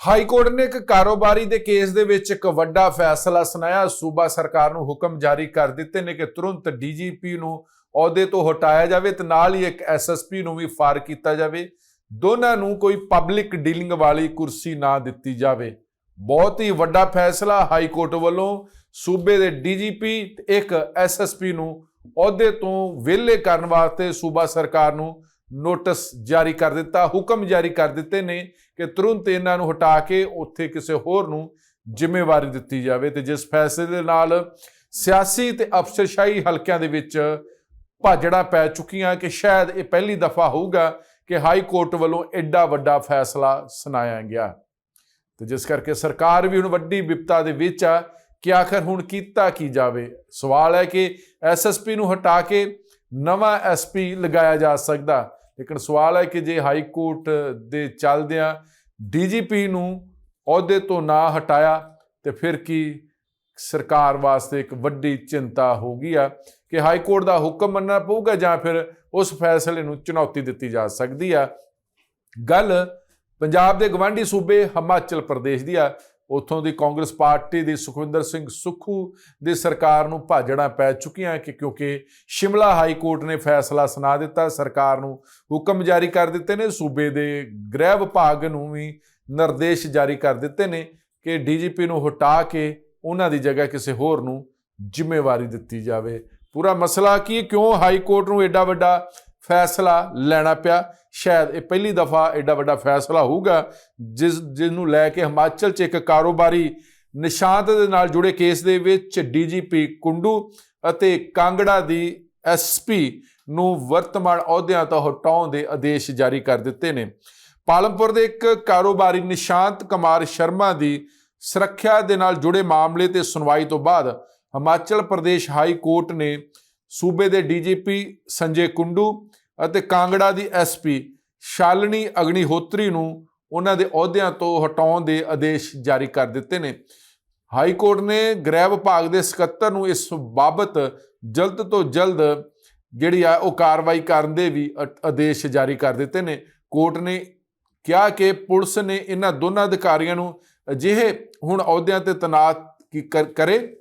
High court ਨੇ ਇੱਕ ਕਾਰੋਬਾਰੀ ਦੇ ਕੇਸ ਦੇ ਵਿੱਚ ਇੱਕ ਵੱਡਾ ਫੈਸਲਾ ਸੁਣਾਇਆ। ਸੂਬਾ ਸਰਕਾਰ ਨੂੰ ਹੁਕਮ ਜਾਰੀ ਕਰ ਦਿੱਤੇ ਨੇ ਕਿ ਤੁਰੰਤ ਡੀਜੀਪੀ ਨੂੰ ਅਹੁਦੇ ਤੋਂ ਹਟਾਇਆ ਜਾਵੇ ਤੇ ਨਾਲ ਹੀ ਇੱਕ ਐਸਐਸਪੀ ਨੂੰ ਵੀ ਫਾਰ ਕੀਤਾ ਜਾਵੇ। ਦੋਨਾਂ ਨੂੰ ਕੋਈ ਪਬਲਿਕ ਡੀਲਿੰਗ ਵਾਲੀ ਕੁਰਸੀ ਨਾ ਦਿੱਤੀ ਜਾਵੇ। ਬਹੁਤ ਹੀ ਵੱਡਾ ਫੈਸਲਾ ਹਾਈ ਕੋਰਟ ਵੱਲੋਂ। ਸੂਬੇ ਦੇ ਡੀਜੀਪੀ ਇੱਕ ਐਸਐਸਪੀ ਨੂੰ ਅਹੁਦੇ ਤੋਂ ਵਿਹਲੇ ਕਰਨ ਵਾਸਤੇ ਸੂਬਾ ਸਰਕਾਰ ਨੂੰ ਨੋਟਿਸ ਜਾਰੀ ਕਰ ਦਿੱਤਾ, ਹੁਕਮ ਜਾਰੀ ਕਰ ਦਿੱਤੇ ਨੇ ਕਿ ਤੁਰੰਤ ਇਹਨਾਂ ਨੂੰ ਹਟਾ ਕੇ ਉੱਥੇ ਕਿਸੇ ਹੋਰ ਨੂੰ ਜ਼ਿੰਮੇਵਾਰੀ ਦਿੱਤੀ ਜਾਵੇ ਤੇ ਜਿਸ ਫੈਸਲੇ ਦੇ ਨਾਲ ਸਿਆਸੀ ਤੇ ਅਫਸਰਸ਼ਾਹੀ ਹਲਕਿਆਂ ਦੇ ਵਿੱਚ ਭਾਜੜਾ ਪੈ ਚੁੱਕੀਆਂ ਕਿ ਸ਼ਾਇਦ ਇਹ ਪਹਿਲੀ ਦਫਾ ਹੋਊਗਾ ਕਿ ਹਾਈ ਕੋਰਟ ਵੱਲੋਂ ਐਡਾ ਵੱਡਾ ਫੈਸਲਾ ਸੁਣਾਇਆ ਗਿਆ। ਤੇ ਜਿਸ ਕਰਕੇ ਸਰਕਾਰ ਵੀ ਹੁਣ ਵੱਡੀ ਵਿਪਤਾ ਦੇ ਵਿੱਚ ਆ ਕਿ ਆਖਰ ਹੁਣ ਕੀਤਾ ਕੀ ਜਾਵੇ? ਸਵਾਲ ਹੈ ਕਿ ਐਸਐਸਪੀ ਨੂੰ ਹਟਾ ਕੇ ਨਵਾਂ ਐਸਪੀ ਲਗਾਇਆ ਜਾ ਸਕਦਾ। ਲੇਕਿਨ ਸਵਾਲ ਹੈ ਕਿ ਜੇ ਹਾਈ ਕੋਰਟ ਦੇ ਚੱਲਦਿਆਂ ਡੀਜੀਪੀ ਨੂੰ ਅਹੁਦੇ ਤੋਂ ਨਾ ਹਟਾਇਆ, ਤੇ ਫਿਰ ਕੀ ਸਰਕਾਰ ਵਾਸਤੇ ਇੱਕ ਵੱਡੀ ਚਿੰਤਾ ਹੋ ਗਈ ਆ ਕਿ ਹਾਈ ਕੋਰਟ ਦਾ ਹੁਕਮ ਮੰਨਣਾ ਪਊਗਾ ਜਾਂ ਫਿਰ ਉਸ ਫੈਸਲੇ ਨੂੰ ਚੁਣੌਤੀ ਦਿੱਤੀ ਜਾ ਸਕਦੀ ਆ। ਗੱਲ ਪੰਜਾਬ ਦੇ ਗਵਾਂਢੀ ਸੂਬੇ ਹਿਮਾਚਲ ਪ੍ਰਦੇਸ਼ ਦੀ ਆ। ਉੱਥੋਂ ਦੀ ਕਾਂਗਰਸ ਪਾਰਟੀ ਦੀ ਸੁਖਵਿੰਦਰ ਸਿੰਘ ਸੁੱਖੂ ਦੀ ਸਰਕਾਰ ਨੂੰ ਭਾਜੜਾਂ ਪੈ ਚੁੱਕੀਆਂ ਕਿ ਕਿਉਂਕਿ ਸ਼ਿਮਲਾ ਹਾਈ ਕੋਰਟ ਨੇ ਫੈਸਲਾ ਸੁਣਾ ਦਿੱਤਾ, ਸਰਕਾਰ ਨੂੰ ਹੁਕਮ ਜਾਰੀ ਕਰ ਦਿੱਤੇ ਨੇ, ਸੂਬੇ ਦੇ ਗ੍ਰਹਿ ਵਿਭਾਗ ਨੂੰ ਵੀ ਨਿਰਦੇਸ਼ ਜਾਰੀ ਕਰ ਦਿੱਤੇ ਨੇ ਕਿ ਡੀਜੀਪੀ ਨੂੰ ਹਟਾ ਕੇ ਉਹਨਾਂ ਦੀ ਜਗ੍ਹਾ ਕਿਸੇ ਹੋਰ ਨੂੰ ਜ਼ਿੰਮੇਵਾਰੀ ਦਿੱਤੀ ਜਾਵੇ। ਪੂਰਾ ਮਸਲਾ ਕੀ ਕਿਉਂ ਹਾਈ ਕੋਰਟ ਨੂੰ ਐਡਾ ਵੱਡਾ ਫੈਸਲਾ ਲੈਣਾ ਪਿਆ। ਸ਼ਾਇਦ ਇਹ ਪਹਿਲੀ ਦਫਾ ਐਡਾ ਵੱਡਾ ਫੈਸਲਾ ਹੋਊਗਾ, ਜਿਸ ਜਿਸ ਨੂੰ ਲੈ ਕੇ ਹਿਮਾਚਲ 'ਚ ਇੱਕ ਕਾਰੋਬਾਰੀ ਨਿਸ਼ਾਂਤ ਦੇ ਨਾਲ ਜੁੜੇ ਕੇਸ ਦੇ ਵਿੱਚ ਡੀਜੀਪੀ ਕੁੰਡੂ ਅਤੇ ਕਾਂਗੜਾ ਦੀ ਐਸਪੀ ਨੂੰ ਵਰਤਮਾਨ ਅਹੁਦਿਆਂ ਤੋਂ ਹਟਾਉਣ ਦੇ ਆਦੇਸ਼ ਜਾਰੀ ਕਰ ਦਿੱਤੇ ਨੇ। ਪਾਲਮਪੁਰ ਦੇ ਇੱਕ ਕਾਰੋਬਾਰੀ ਨਿਸ਼ਾਂਤ ਕੁਮਾਰ ਸ਼ਰਮਾ ਦੀ ਸੁਰੱਖਿਆ ਦੇ ਨਾਲ ਜੁੜੇ ਮਾਮਲੇ ਤੇ ਸੁਣਵਾਈ ਤੋਂ ਬਾਅਦ ਹਿਮਾਚਲ ਪ੍ਰਦੇਸ਼ ਹਾਈ ਕੋਰਟ ਨੇ ਸੂਬੇ ਦੇ ਡੀਜੀਪੀ ਸੰਜੇ ਕੁੰਡੂ ਅਤੇ ਕਾਂਗੜਾ ਦੀ ਐਸਪੀ ਸ਼ਾਲਨੀ ਅਗਨੀਹੋਤਰੀ ਨੂੰ ਉਹਨਾਂ ਦੇ ਅਹੁਦਿਆਂ ਤੋਂ ਹਟਾਉਣ ਦੇ ਆਦੇਸ਼ ਜਾਰੀ ਕਰ ਦਿੱਤੇ ਨੇ। ਹਾਈ ਕੋਰਟ ਨੇ ਗ੍ਰਹਿ ਵਿਭਾਗ ਦੇ ਸਕੱਤਰ ਨੂੰ ਇਸ ਬਾਬਤ ਜਲਦ ਤੋਂ ਜਲਦ ਜਿਹੜੀ ਆ ਉਹ ਕਾਰਵਾਈ ਕਰਨ ਦੇ ਵੀ ਅ- ਆਦੇਸ਼ ਜਾਰੀ ਕਰ ਦਿੱਤੇ ਨੇ। ਕੋਰਟ ਨੇ ਕਿਹਾ ਕਿ ਪੁਲਿਸ ਨੇ ਇਹਨਾਂ ਦੋਨਾਂ ਅਧਿਕਾਰੀਆਂ ਨੂੰ ਅਜਿਹੇ ਹੁਣ ਅਹੁਦਿਆਂ ਤੇ ਤੈਨਾਤ ਕੀ, ਕਰੇ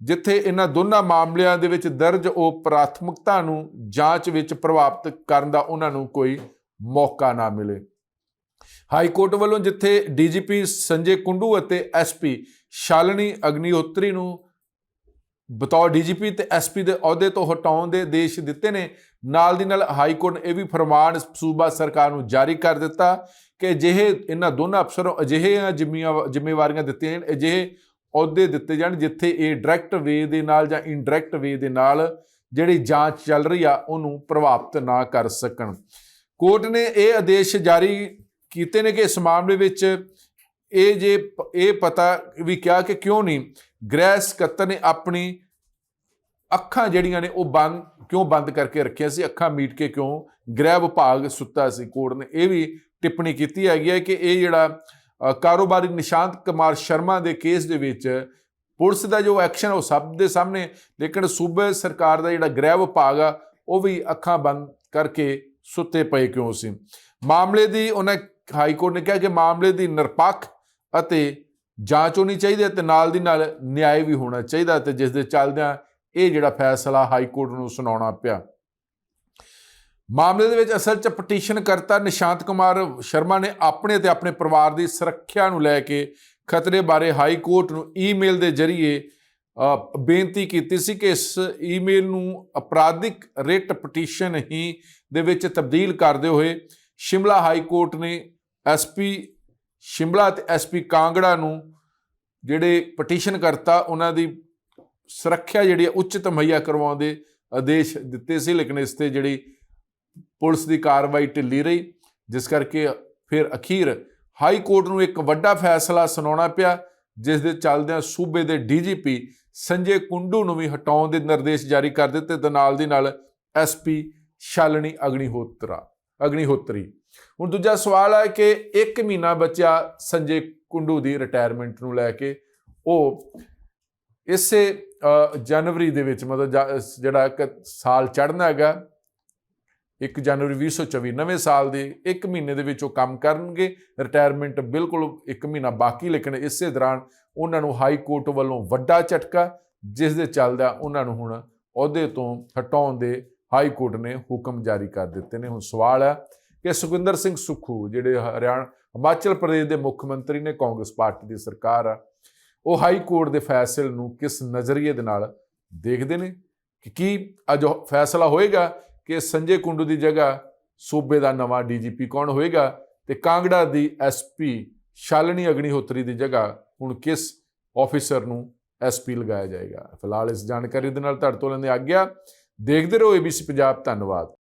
ਜਿੱਥੇ ਇਹਨਾਂ ਦੋਨਾਂ ਮਾਮਲਿਆਂ ਦੇ ਵਿੱਚ ਦਰਜ ਉਹ ਪ੍ਰਾਥਮਿਕਤਾ ਨੂੰ ਜਾਂਚ ਵਿੱਚ ਪ੍ਰਭਾਵਿਤ ਕਰਨ ਦਾ ਉਹਨਾਂ ਨੂੰ ਕੋਈ ਮੌਕਾ ਨਾ ਮਿਲੇ। ਹਾਈ ਕੋਰਟ ਵੱਲੋਂ ਜਿੱਥੇ ਡੀਜੀਪੀ ਸੰਜੇ ਕੁੰਡੂ ਅਤੇ ਐਸਪੀ ਸ਼ਾਲਨੀ ਅਗਨੀਹੋਤਰੀ ਨੂੰ ਬਤੌਰ ਡੀਜੀਪੀ ਤੇ ਐਸਪੀ ਦੇ ਅਹੁਦੇ ਤੋਂ ਹਟਾਉਣ ਦੇ ਆਦੇਸ਼ ਦਿੱਤੇ ਨੇ, ਨਾਲ ਦੀ ਨਾਲ ਹਾਈ ਕੋਰਟ ਨੇ ਇਹ ਵੀ ਫਰਮਾਨ ਸੂਬਾ ਸਰਕਾਰ ਨੂੰ ਜਾਰੀ ਕਰ ਦਿੱਤਾ ਕਿ ਅਜਿਹੇ ਇਹਨਾਂ ਦੋਨਾਂ ਅਫਸਰਾਂ ਅਜਿਹੇ ਜ਼ਿੰਮੇਵਾਰੀਆਂ ਦਿੱਤੀਆਂ ਅਜਿਹੇ ਅਹੁਦੇ ਦਿੱਤੇ ਜਾਣ, ਜਿੱਥੇ ਇਹ ਡਾਇਰੈਕਟ ਵੇ ਦੇ ਨਾਲ ਜਾਂ ਇਨਡਾਇਰੈਕਟ ਵੇ ਦੇ ਨਾਲ ਜਿਹੜੀ ਜਾਂਚ ਚੱਲ ਰਹੀ ਆ, ਉਹਨੂੰ ਪ੍ਰਭਾਵਿਤ ਨਾ ਕਰ ਸਕਣ। ਕੋਰਟ ਨੇ ਇਹ ਆਦੇਸ਼ ਜਾਰੀ ਕੀਤੇ ਨੇ ਕਿ ਇਸ ਮਾਮਲੇ ਵਿੱਚ ਇਹ ਜੇ ਇਹ ਪਤਾ ਵੀ ਕਿਹਾ ਕਿ ਕਿਉਂ ਨਹੀਂ, ਗ੍ਰਹਿ ਸਕੱਤਰ ਨੇ ਆਪਣੀ ਅੱਖਾਂ ਜਿਹੜੀਆਂ ਨੇ ਉਹ ਬੰਦ, ਕਿਉਂ ਬੰਦ ਕਰਕੇ ਰੱਖੀਆਂ ਸੀ, ਅੱਖਾਂ ਮੀਟ ਕੇ ਕਿਉਂ ਗ੍ਰਹਿ ਵਿਭਾਗ ਸੁੱਤਾ ਸੀ। ਕੋਰਟ ਨੇ ਇਹ ਵੀ ਟਿੱਪਣੀ ਕੀਤੀ ਹੈਗੀ ਹੈ ਕਿ ਇਹ ਜਿਹੜਾ ਕਾਰੋਬਾਰੀ ਨਿਸ਼ਾਂਤ ਕੁਮਾਰ ਸ਼ਰਮਾ ਦੇ ਕੇਸ ਦੇ ਵਿੱਚ ਪੁਲਿਸ ਦਾ ਜੋ ਐਕਸ਼ਨ ਉਹ ਸਭ ਦੇ ਸਾਹਮਣੇ, ਲੇਕਿਨ ਸੂਬੇ ਸਰਕਾਰ ਦਾ ਜਿਹੜਾ ਗ੍ਰਹਿ ਵਿਭਾਗ ਆ, ਉਹ ਵੀ ਅੱਖਾਂ ਬੰਦ ਕਰਕੇ ਸੁੱਤੇ ਪਏ ਕਿਉਂ ਸੀ? ਮਾਮਲੇ ਦੀ ਉਹਨਾਂ ਹਾਈ ਕੋਰਟ ਨੇ ਕਿਹਾ ਕਿ ਮਾਮਲੇ ਦੀ ਨਿਰਪੱਖ ਅਤੇ ਜਾਂਚ ਹੋਣੀ ਚਾਹੀਦੀ ਹੈ ਤੇ ਨਾਲ ਦੀ ਨਾਲ ਨਿਆਂ ਵੀ ਹੋਣਾ ਚਾਹੀਦਾ ਤੇ ਜਿਸ ਦੇ ਚੱਲਦਿਆਂ ਇਹ ਜਿਹੜਾ ਫੈਸਲਾ ਹਾਈ ਕੋਰਟ ਨੂੰ ਸੁਣਾਉਣਾ ਪਿਆ। ਮਾਮਲੇ ਦੇ ਵਿੱਚ ਅਸਲ 'ਚ ਪਟੀਸ਼ਨ ਕਰਤਾ ਨਿਸ਼ਾਂਤ ਕੁਮਾਰ ਸ਼ਰਮਾ ਨੇ ਆਪਣੇ ਤੇ ਆਪਣੇ ਪਰਿਵਾਰ ਦੀ ਸੁਰੱਖਿਆ ਨੂੰ ਲੈ ਕੇ ਖਤਰੇ ਬਾਰੇ ਹਾਈ ਕੋਰਟ ਨੂੰ ਈਮੇਲ ਦੇ ਜ਼ਰੀਏ ਬੇਨਤੀ ਕੀਤੀ ਸੀ ਕਿ ਇਸ ਈਮੇਲ ਨੂੰ ਅਪਰਾਧਿਕ ਰਿਟ ਪਟੀਸ਼ਨ ਹੀ ਦੇ ਵਿੱਚ ਤਬਦੀਲ ਕਰਦੇ ਹੋਏ ਸ਼ਿਮਲਾ ਹਾਈ ਕੋਰਟ ਨੇ ਐਸਪੀ ਸ਼ਿਮਲਾ ਤੇ ਐਸਪੀ ਕਾਂਗੜਾ ਨੂੰ ਜਿਹੜੇ ਪਟੀਸ਼ਨ ਕਰਤਾ, ਉਹਨਾਂ ਦੀ ਸੁਰੱਖਿਆ ਜਿਹੜੀ ਹੈ ਉੱਚਿਤ ਮੁਹੱਈਆ ਕਰਵਾਉਣ ਦੇ ਆਦੇਸ਼ ਦਿੱਤੇ ਸੀ, ਲੇਕਿਨ ਇਸ ਤੇ ਜਿਹੜੀ ਪੁਲਿਸ ਦੀ ਕਾਰਵਾਈ ਢਿੱਲੀ ਰਹੀ, ਜਿਸ ਕਰਕੇ ਫਿਰ ਅਖੀਰ ਹਾਈ ਕੋਰਟ ਨੂੰ ਇੱਕ ਵੱਡਾ ਫੈਸਲਾ ਸੁਣਾਉਣਾ ਪਿਆ, ਜਿਸ ਦੇ ਚੱਲਦਿਆਂ ਸੂਬੇ ਦੇ ਡੀਜੀਪੀ ਸੰਜੇ ਕੁੰਡੂ ਨੂੰ ਵੀ ਹਟਾਉਣ ਦੇ ਨਿਰਦੇਸ਼ ਜਾਰੀ ਕਰ ਦਿੱਤੇ, ਤੇ ਨਾਲ ਦੀ ਨਾਲ ਐਸਪੀ ਸ਼ਾਲਣੀ ਅਗਨੀਹੋਤਰਾ, ਅਗਨੀਹੋਤਰੀ। ਹੁਣ ਦੂਜਾ ਸਵਾਲ ਹੈ ਕਿ 1 ਮਹੀਨਾ ਬਚਿਆ ਸੰਜੇ ਕੁੰਡੂ ਦੀ ਰਿਟਾਇਰਮੈਂਟ ਨੂੰ ਲੈ ਕੇ। ਉਹ ਇਸੇ ਜਨਵਰੀ ਦੇ ਵਿੱਚ, ਮਤਲਬ ਜਿਹੜਾ ਸਾਲ ਚੜ੍ਹਨਾ ਹੈਗਾ 1 ਜਨਵਰੀ 2024 ਨਵੇਂ ਸਾਲ ਦੇ 1 ਮਹੀਨੇ ਦੇ ਵਿੱਚ ਉਹ ਕੰਮ ਕਰਨਗੇ। ਰਿਟਾਇਰਮੈਂਟ ਬਿਲਕੁਲ 1 ਮਹੀਨਾ ਬਾਕੀ ਲੇਕਿਨ ਇਸੇ ਦੌਰਾਨ ਉਹਨਾਂ ਨੂੰ ਹਾਈ ਕੋਰਟ ਵੱਲੋਂ ਵੱਡਾ ਝਟਕਾ, ਜਿਸ ਦੇ ਚੱਲਦਾ ਉਹਨਾਂ ਨੂੰ ਹੁਣ ਅਹੁਦੇ ਤੋਂ ਹਟਾਉਣ ਦੇ ਹਾਈ ਕੋਰਟ ਨੇ ਹੁਕਮ ਜਾਰੀ ਕਰ ਦਿੱਤੇ ਨੇ। ਹੁਣ ਸਵਾਲ ਹੈ ਕਿ ਸੁਖਵਿੰਦਰ ਸਿੰਘ ਸੁੱਖੂ, ਜਿਹੜੇ ਹਰਿਆਣਾ, ਹਿਮਾਚਲ ਪ੍ਰਦੇਸ਼ ਦੇ ਮੁੱਖ ਮੰਤਰੀ ਨੇ, ਕਾਂਗਰਸ ਪਾਰਟੀ ਦੀ ਸਰਕਾਰ ਆ, ਉਹ ਹਾਈ ਕੋਰਟ ਦੇ ਫੈਸਲੇ ਨੂੰ ਕਿਸ ਨਜ਼ਰੀਏ ਦੇ ਨਾਲ ਦੇਖਦੇ ਨੇ? ਕਿ ਕੀ ਅੱਜ ਫੈਸਲਾ ਹੋਏਗਾ? ਕਿ ਸੰਜੇ ਕੁੰਡੂ ਦੀ ਜਗ੍ਹਾ ਸੂਬੇ ਦਾ ਨਵਾਂ ਡੀਜੀਪੀ ਕੌਣ ਹੋਏਗਾ ਤੇ ਕਾਂਗੜਾ ਦੀ ਐਸਪੀ ਸ਼ਾਲਨੀ ਅਗਨੀਹੋਤਰੀ ਦੀ ਜਗ੍ਹਾ ਹੁਣ ਕਿਸ ਆਫੀਸਰ ਨੂੰ ਐਸਪੀ ਲਗਾਇਆ ਜਾਏਗਾ? ਫਿਲਹਾਲ ਇਸ ਜਾਣਕਾਰੀ ਦੇ ਨਾਲ ਤੁਹਾਡੇ ਤੋਂ ਲੈਂਦੇ ਆ ਗਿਆ ਦੇਖਦੇ ਰਹੋ ਏਬੀਸੀ ਪੰਜਾਬ, ਧੰਨਵਾਦ।